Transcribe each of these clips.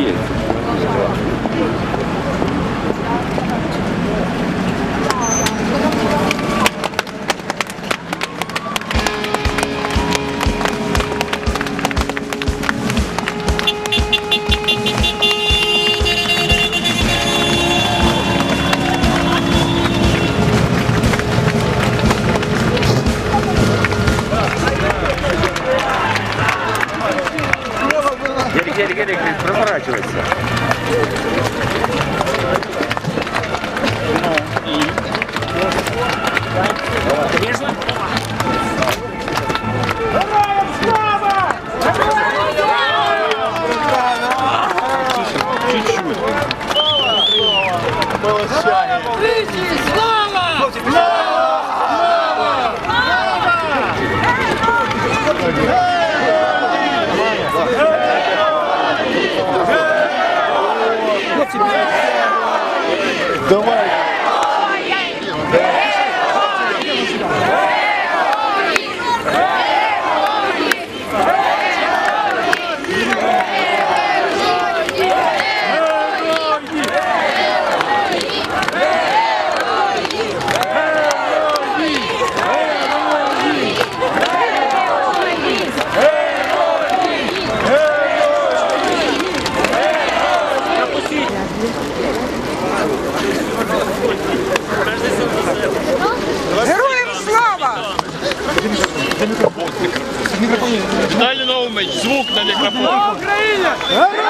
いいで Congratulations. Звук на мікрофон.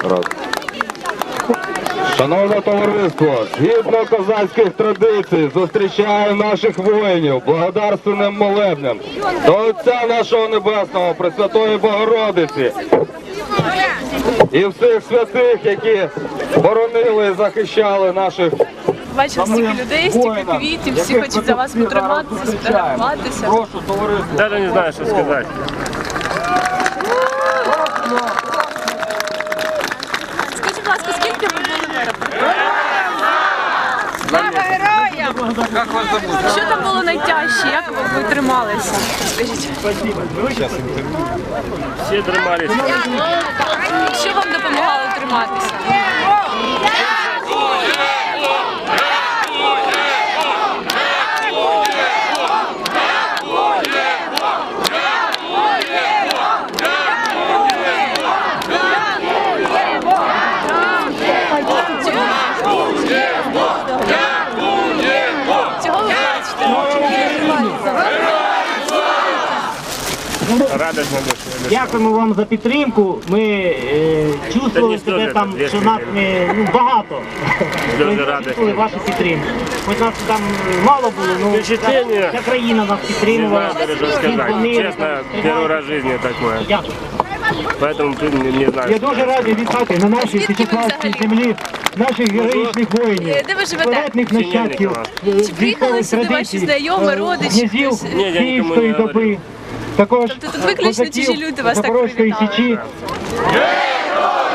Слава Україні! Шановне товариство, згідно козацьких традицій, зустрічаю наших воїнів благодарственним молебнем до Отця нашого Небесного, Пресвятої Богородиці і всіх святих, які боронили і захищали наших Бачив стільки людей, стільки квітів, всі хочуть за вас потриматися, сфотографуватися. Прошу товариство. Даже не знаю, що сказати. Скажіть, будь ласка, скільки ви героям! Що там було найтяжче? Як ви, ви трималися? Скажіть, Всі трималися. що вам допомагало триматися? Дякуємо вам за підтримку. Ми е, чувствували себе там, що нас не ну, багато. Ми чувствували вашу підтримку. Хоч нас там мало було, ну Впечатлення. вся, вся країна нас Не підтримувала. знаю даже, сказать. Честно, первый раз в жизни такое. Дякую. Поэтому не, не знаю. Я дуже радий вітати на нашій Звідки ви Січеславській взагалі? землі наших героїчних воїнів, Е, Де ви живете? славетних нащадків е, Чи приїхали військових сюди ваші традицій, знайомі, е, родичі? князів Хтось? Ні, я нікому Київської не доби, також Тобто тут виключно козаків чужі люди вас так Запорозької привітали? січі. Слава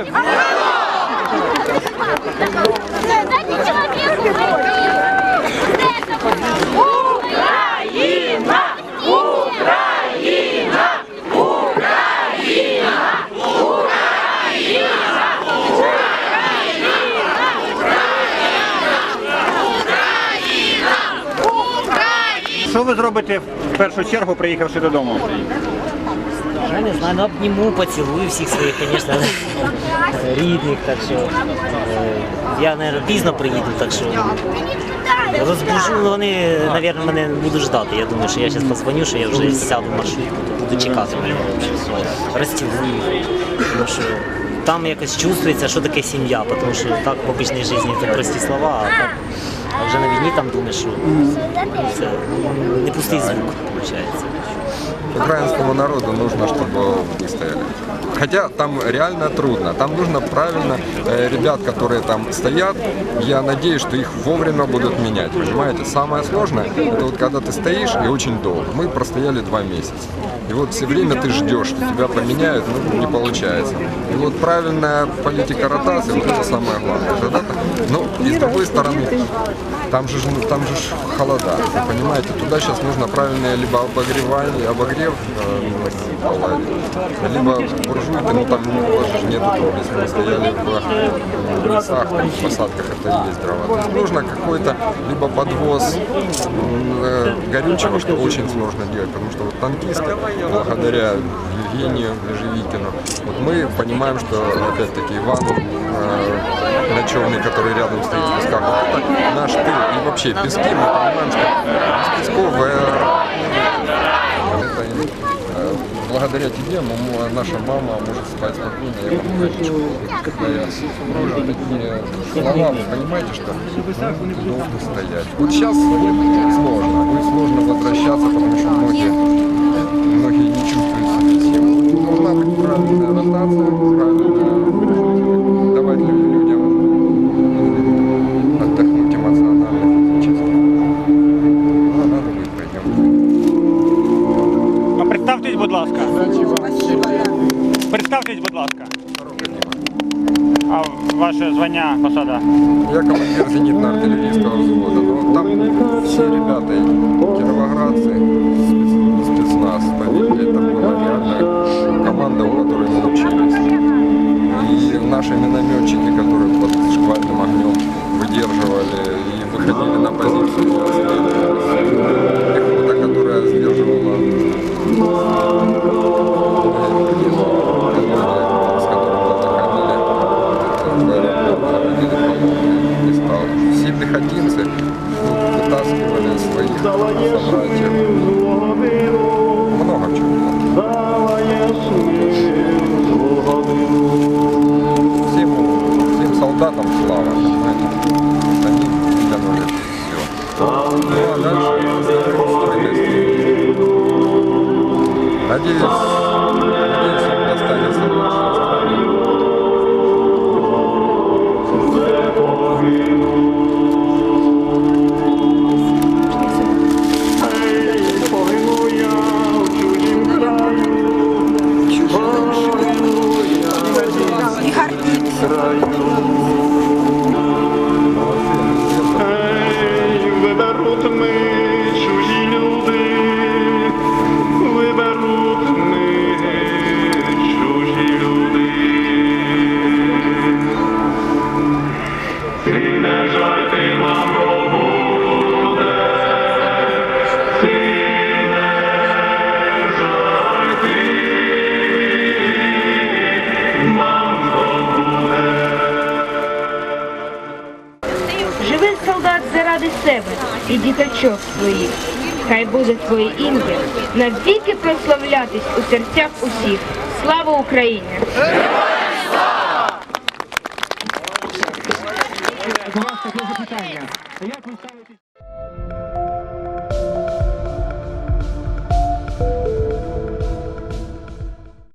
Путін! Україна! Україна! Україна! Що ви зробите в першу чергу, приїхавши додому? Я не знаю, ну обніму, поцілую всіх своїх, звісно, рідних, так що е, я, мабуть, пізно приїду, так що розбужу, ну вони, мабуть, мене будуть ждати. Я думаю, що я зараз позвоню, що я вже сяду в маршрутку, то буду чекати розцілую. Тому що там якось чувствується, що таке сім'я, тому що так в обичній житті це прості слова, а так а вже на війні там думаєш, що це не пустий звук, виходить. Украинскому народу нужно, чтобы выстояли. Хотя там реально трудно. Там нужно правильно э, ребят, которые там стоят, я надеюсь, что их вовремя будут менять. Понимаете, самое сложное, это вот когда ты стоишь и очень долго. Мы простояли два месяца. И вот все время ты ждешь, что тебя поменяют, но не получается. И вот правильная политика ротации, вот это самое главное. Тогда, ну, и с другой стороны, там же, ну, там же холода, понимаете, туда сейчас нужно правильное либо обогревание, обогрев, э, либо буржуйки, ну там у вас же нет этого, если мы стояли в, в лесах, в посадках, это и есть дрова. То есть нужно какой-то либо подвоз э, горючего, что очень сложно делать, потому что вот танкисты, благодаря Евгению Ежевикину, вот мы понимаем, что опять-таки Иван э, Ночевный, который рядом стоит в песках, вот это наш тыл и вообще пески, мы понимаем, что без песков э, э, благодаря тебе мама, наша мама может спать спокойно, я могу ходить. Когда я спрошу такие слова, вы понимаете, что ну, ты должен стоять. Вот сейчас сложно, будет сложно возвращаться, потому что многие, многие не чувствуют себя силы. Должна быть правильная ротация, правильно звання, посада? Я командир зенитно-артиллерийского взвода. Но там все ребята, кировоградцы, спец- спецназ, поверьте, это была реально команда, у которой мы учились. И наши минометчики, которые под шквальным огнем выдерживали и выходили на позицию. Пехота, которая сдерживала діточок твоїх. Хай буде твоє ім'я навіки прославлятись у серцях усіх. Слава Україні! Будь